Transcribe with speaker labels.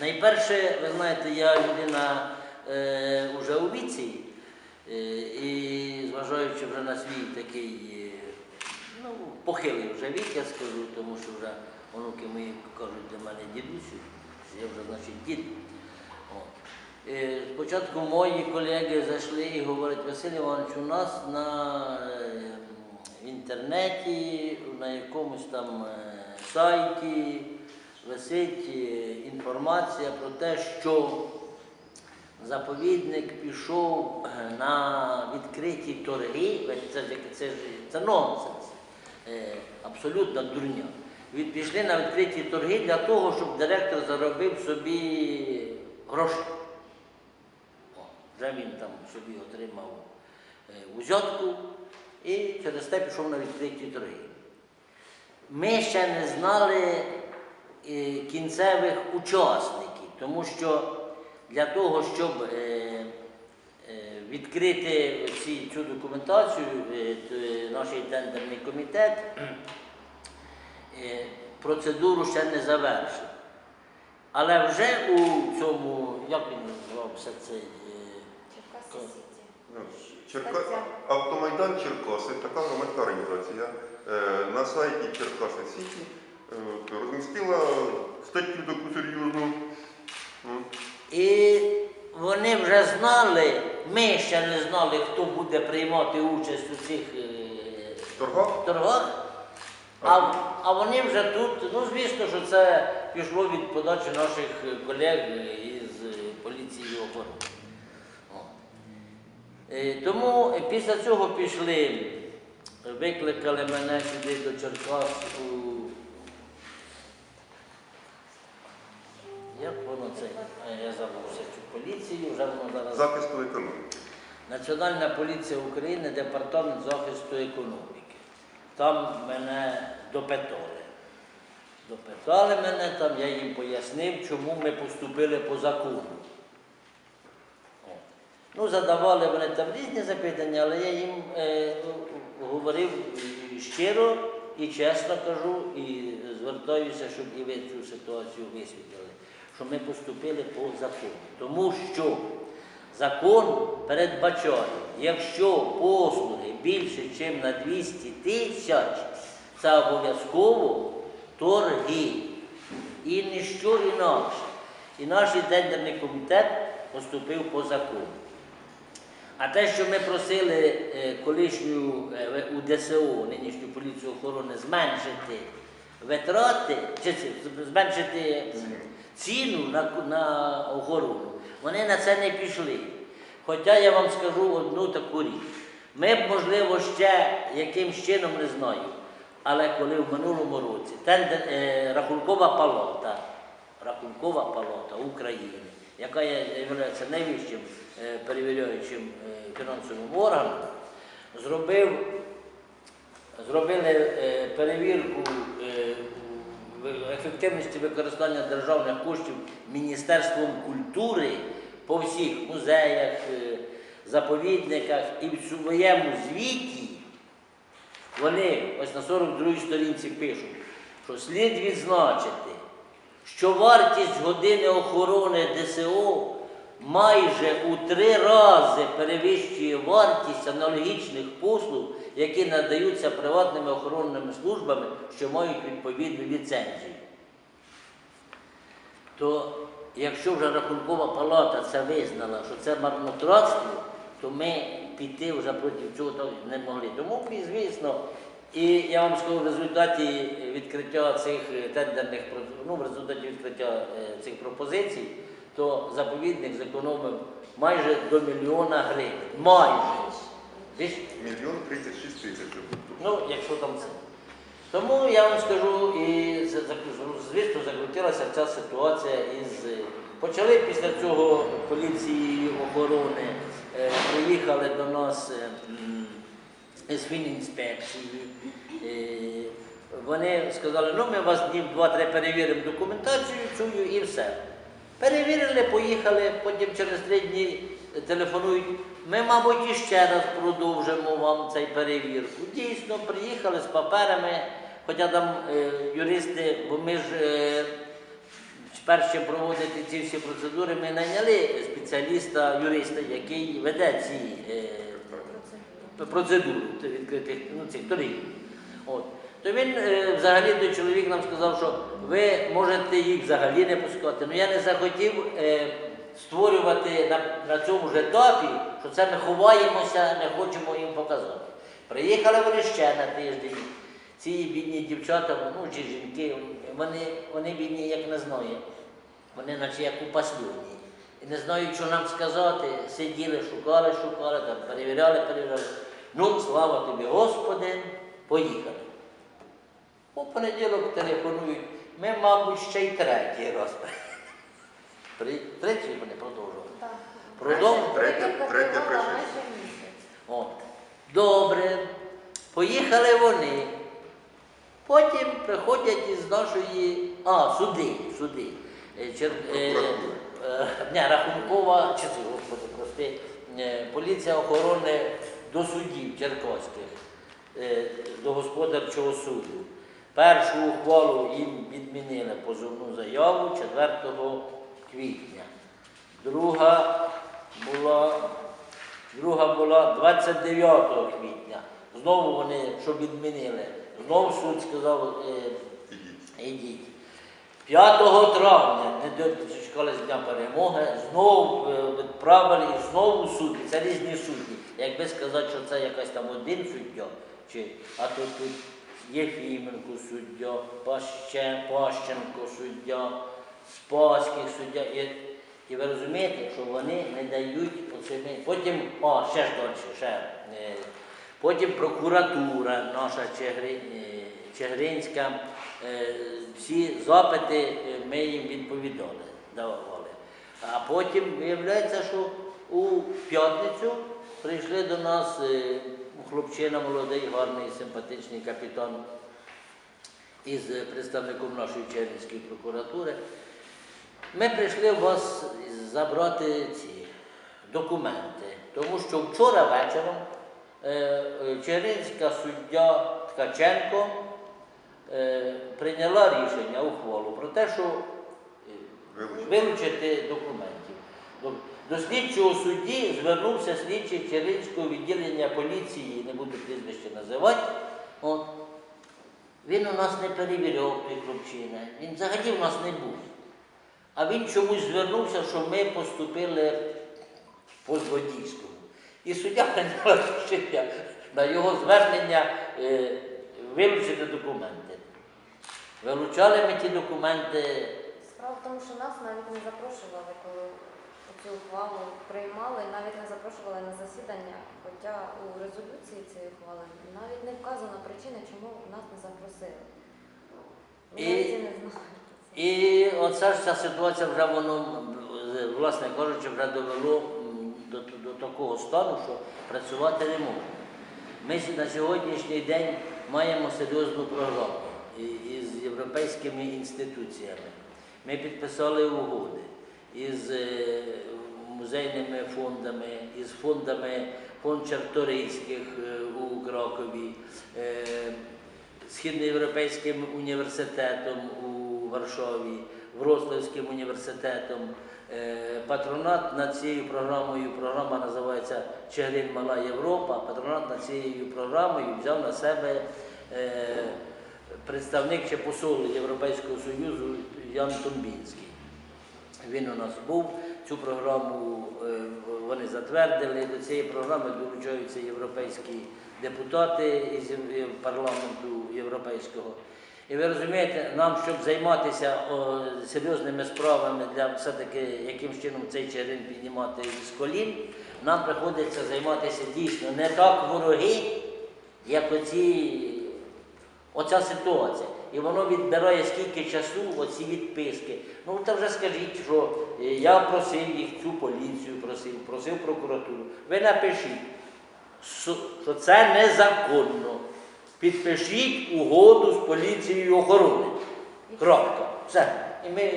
Speaker 1: Найперше, ви знаєте, я людина е, вже у віці, е, і зважаючи вже на свій такий е, ну, похилий вже вік, я скажу, тому що вже онуки мої кажуть для мене дідусю, я вже значить дід. Е, Спочатку мої колеги зайшли і говорять, Василь Іванович, у нас на е, в інтернеті, на якомусь там е, сайті висить е, інформація про те, що заповідник пішов е, на відкриті торги, це, це, це нонсенс, е, абсолютна дурня. Від, пішли на відкриті торги для того, щоб директор заробив собі гроші. О, вже він там собі отримав узятку і через те пішов на відкриті торги. Ми ще не знали кінцевих учасників, тому що для того, щоб е, е, відкрити ці, цю документацію, е, наш тендерний комітет е, процедуру ще не завершив. Але вже у цьому, як він називався цей. е.
Speaker 2: Ну, Черка... Автомайдан Черкаси, така громадська організація, е, на сайті Черкаси Сіті е, розмістила статтю таку серйозну.
Speaker 1: І вони вже знали, ми ще не знали, хто буде приймати участь у цих е,
Speaker 2: Торгах?
Speaker 1: торгах. А, а вони вже тут, ну звісно, що це пішло від подачі наших колег із поліції охорони. Е, Тому після цього пішли, викликали мене сюди до Черкас у. Національна поліція України, департамент захисту економіки. Там мене допитали. Допитали мене там, я їм пояснив, чому ми поступили по закону. Ну, задавали вони там різні запитання, але я їм е, говорив щиро і чесно кажу, і звертаюся, щоб і ви цю ситуацію висвітлили, що ми поступили по закону. Тому що закон передбачає, якщо послуги більше, ніж на 200 тисяч, це обов'язково торги. І ніщо інакше. І наш тендерний комітет поступив по закону. А те, що ми просили е, колишню е, УДСО, нинішню поліцію охорони, зменшити витрати, чи зменшити ціну на, на охорону, вони на це не пішли. Хоча я вам скажу одну таку річ. Ми б, можливо, ще якимсь чином не знаю. Але коли в минулому році тендер, е, рахункова палата, рахункова палата України, яка є найвищим е, перевіряючим е, фінансовим органом, зробив, зробили е, перевірку ефективності використання державних коштів Міністерством культури по всіх музеях, е, заповідниках і в своєму звіті. Вони ось на 42-й сторінці пишуть, що слід відзначити, що вартість години охорони ДСО майже у три рази перевищує вартість аналогічних послуг, які надаються приватними охоронними службами, що мають відповідну ліцензію. То якщо вже рахункова палата це визнала, що це марнотратство, то ми піти вже проти цього не могли. Тому, звісно, і я вам скажу, в результаті відкриття цих тендерних ну, в результаті відкриття е, цих пропозицій, то заповідник зекономив майже до мільйона гривень. Майже.
Speaker 2: Мільйон 36 тисяч.
Speaker 1: Ну, якщо там це. Тому я вам скажу, і звісно, закрутилася ця ситуація із. Почали після цього поліції охорони, е, приїхали до нас е, з фінінспекції. Е, вони сказали, ну ми вас днів два-три перевіримо документацію, цю і все. Перевірили, поїхали, потім через три дні телефонують. Ми, мабуть, іще раз продовжимо вам цей перевірку. Дійсно, приїхали з паперами, хоча там е, юристи, бо ми ж е, перш проводити ці всі процедури, ми найняли спеціаліста, юриста, який веде ці е, процедуру т- відкритих ну, цих торгів. То він е, взагалі той чоловік нам сказав, що ви можете їх взагалі не пускати. Ну я не захотів е, створювати на, цьому ж етапі, що це ми ховаємося, не хочемо їм показати. Приїхали вони ще на тиждень. Ці бідні дівчата, ну чи жінки, вони, вони бідні, як не знаю. Вони наче як у паслюні. І не знають, що нам сказати. Сиділи, шукали, шукали, там, перевіряли, перевіряли. Ну, слава тобі, Господи, поїхали. У понеділок телефонують. Ми, мабуть, ще й третій раз. При... Третій вони продовжували.
Speaker 3: Так.
Speaker 1: Продовж-
Speaker 2: Третє- третє
Speaker 3: тривала
Speaker 2: пришестя.
Speaker 3: майже місяць.
Speaker 1: От. Добре. Поїхали вони. Потім приходять із нашої. А, суди, суди. Е, Чер... е, е, не, рахункова, чи господи, прости, е, поліція охорони до судів черкаських, е, до господарчого суду. Першу ухвалу їм відмінили позовну заяву 4 квітня. Друга була Друга була 29 квітня. Знову вони, що відмінили, знову суд сказав, е,
Speaker 2: Ідіть.
Speaker 1: ідіть. 5 травня, не дочекались Дня перемоги, знову е, відправили і знову судді. Це різні судді. Якби сказати, що це якась там один суддя, чи, а то тут Єфіменко суддя, Пащен, Пащенко суддя, Спаських суддя. І, ви розумієте, що вони не дають оцими. Потім, о, ще ж далі, ще. е, Потім прокуратура наша Чегри, е, Чигиринська, е, всі запити ми їм відповідали, давали. А потім виявляється, що у п'ятницю прийшли до нас хлопчина молодий, гарний, симпатичний капітан із представником нашої Чернівської прокуратури. Ми прийшли у вас забрати ці документи, тому що вчора вечором е, е, Чернівська суддя Ткаченко е, прийняла рішення, ухвалу про те, що
Speaker 2: Вилучити.
Speaker 1: документів. До, слідчого судді звернувся слідчий Чернівського відділення поліції, не буду прізвище називати. От. Він у нас не перевіряв той він взагалі в нас не був. А він чомусь звернувся, що ми поступили по Злодійському. І суддя прийняла рішення на його звернення е, вилучити документи. Вилучали ми ті документи.
Speaker 3: Справа в тому, що нас навіть не запрошували, коли цю ухвалу приймали, навіть не запрошували на засідання, хоча у резолюції цієї ухвали навіть не вказана причина, чому нас не запросили.
Speaker 1: І-
Speaker 3: не.
Speaker 1: І оця ж ця ситуація вже воно, власне кажучи, вже довело до, до такого стану, що працювати не можна. Ми на сьогоднішній день маємо серйозну програму із європейськими інституціями. Ми підписали угоди із е, музейними фондами, із фондами фонд Чарторийських е, у Кракові, е, Східноєвропейським університетом у Варшаві, Вроцлавським університетом. Патронат над цією програмою, програма називається Чигирин Мала Європа. Патронат над цією програмою взяв на себе представник чи посол Європейського Союзу Ян Томбінський. Він у нас був. Цю програму е, вони затвердили. До цієї програми долучаються європейські депутати із парламенту європейського. І ви розумієте, нам, щоб займатися о, серйозними справами для все-таки яким чином цей черен піднімати з колін, нам приходиться займатися дійсно не так вороги, як оці Оця ситуація. І воно відбирає скільки часу, оці відписки. Ну та вже скажіть, що е, я просив їх цю поліцію, просив, просив прокуратуру. Ви напишіть, що що це незаконно. Підпишіть угоду з поліцією охорони. Крапка. Все. І ми